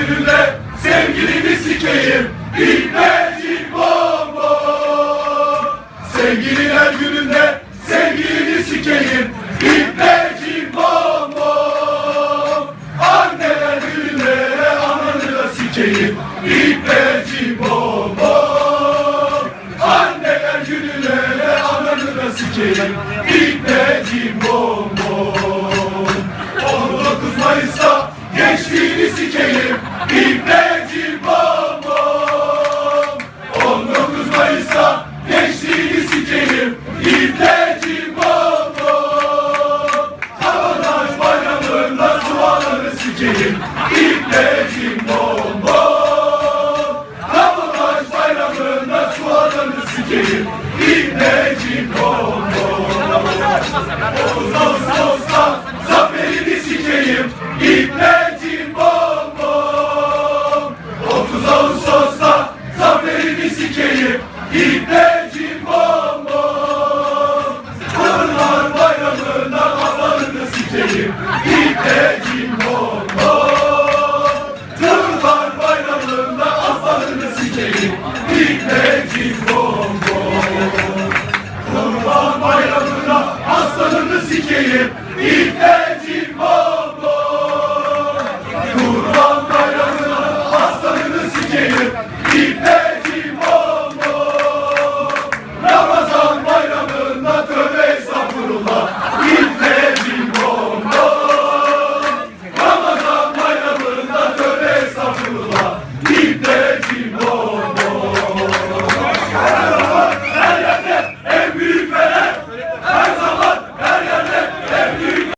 gününde sevgilimi sikeyim. Bitmecik bonbon. Sevgililer gününde sevgilimi sikeyim. Bitmecik bonbon. Anneler gününde ananı da sikeyim. Bitmecik bonbon. Anneler gününde ananı da sikeyim. Sikeyim. İpeci bom bom. Kabataş bayramında duaları sikeyim. İpeci bom bom. 30 Ağustos'ta zaferini Viver!